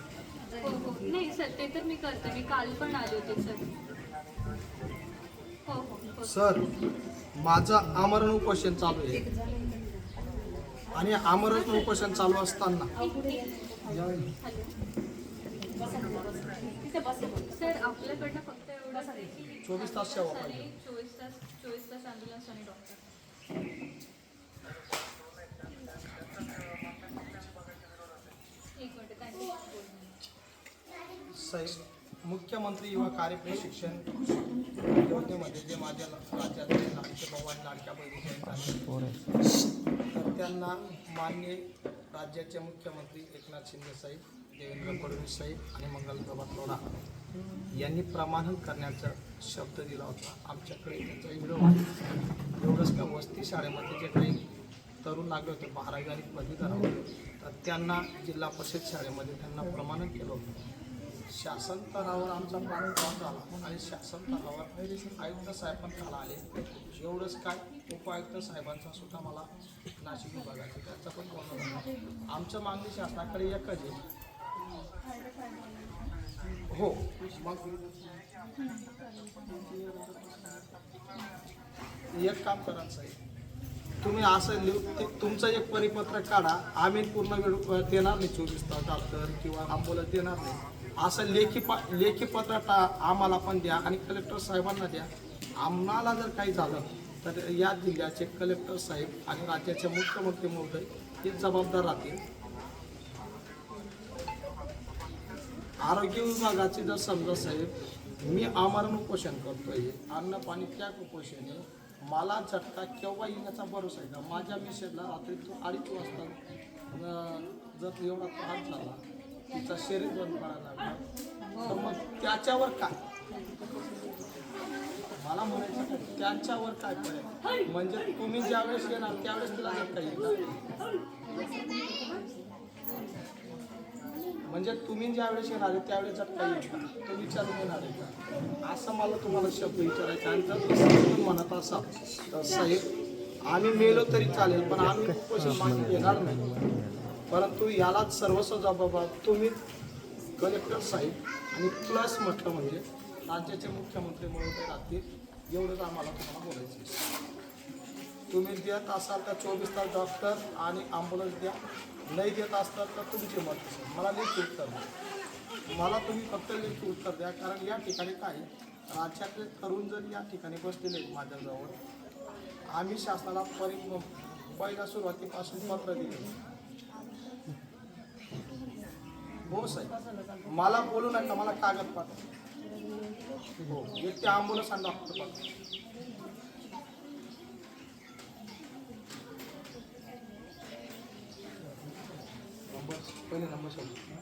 नाही सर ते तर मी करते. मी काल पण आले होते सर. हो हो हो. सर माझं आमरण उपोषण चालू आहे. आणि आमरण उपोषण चालू असताना आपल्याकडनं फक्त चोवीस तास सेवा पाहिजे. चोवीस तास चोवीस तास ॲम्ब्युलन्स आणि डॉक्टर एक मुख्यमंत्री युवा कार्य योजनेमध्ये जे माझ्या राज्यातले लाडके भाऊ आणि लाडक्या बहिणी त्यांना माननीय राज्याचे मुख्यमंत्री एकनाथ शिंदे साहेब देवेंद्र फडणवीस साहेब आणि मंगलप्रभा लोढा यांनी प्रमाणन करण्याचा शब्द दिला होता. आमच्याकडे त्याचा व्हिडिओ एवढंच का वस्ती शाळेमध्ये जे काही तरुण लागले होते बारावी आणि पदवीधरावर तर त्यांना जिल्हा परिषद शाळेमध्ये त्यांना प्रमाणन केलं होतं. शासन स्तरावर आमचा प्रारंभ झाला. आणि शासन स्तरावर आयुक्त साहेब पण काल आले. एवढंच काय उपायुक्त साहेबांचा सुद्धा मला नाशिक विभागाचा त्याचा पण बोलणं होता आमच्या मागणी शासनाकडे एकच आहे. हो मग एक काम करा साहेब. तुम्ही असं लिहू ते तुमचं एक परिपत्र काढा. आम्ही पूर्ण वेळ देणार नाही चोवीस तास डॉक्टर किंवा अँब्युलन्स देणार नाही. असं लेखी पा लेखी पत्र टा आम्हाला पण द्या आणि कलेक्टर साहेबांना द्या. आम्हाला जर काही झालं तर या जिल्ह्याचे कलेक्टर साहेब आणि राज्याचे मुख्यमंत्री महोदय हे जबाबदार राहतील. आरोग्य विभागाचे जर समजा साहेब मी आमरण उपोषण करतोय अन्न पाणी त्याग उपोषण आहे मला झटका केव्हा येण्याचा भरोसा आहे का? माझ्या मिशेला रात्री तो अडीच वाजता जर एवढा त्रास झाला तिचा शरीर बंद पडायला लागला. तर मग त्याच्यावर काय? मला म्हणायचं त्यांच्यावर काय पडेल? म्हणजे तुम्ही ज्यावेळेस येणार त्यावेळेस तिला झटका येईल म्हणजे तुम्ही ज्यावेळेस येणार आहे त्यावेळेस झटका येईल तो विचारून येणार आहे का? असं मला तुम्हाला शब्द विचारायचा आणि जर तुम्ही म्हणत असाल तर साहेब आम्ही मेलो तरी चालेल पण आम्ही उपोषण मागे येणार नाही. परंतु यालाच सर्वस्व जबाबदार तुम्ही कलेक्टर साहेब आणि प्लस म्हटलं म्हणजे राज्याचे मुख्यमंत्री महोदय राहतील एवढंच आम्हाला तुम्हाला बोलायचं तुम्ही देत असाल तर चोवीस तास डॉक्टर आणि ॲम्ब्युलन्स द्या. नाही देत असाल तर तुमची मत असेल. मला लेखी उत्तर द्या. मला तुम्ही फक्त लेखी उत्तर द्या कारण या ठिकाणी काय राज्यातले तरुण जर या ठिकाणी बसलेले माझ्याजवळ आम्ही शासनाला परि पहिल्या सुरुवातीपासून पत्र दिले हो साहेब. मला बोलू नका मला कागद पाठव. हो एक ते आंबुलन्स आणि डॉक्टर पाठव. पहिले नंबर सांगू.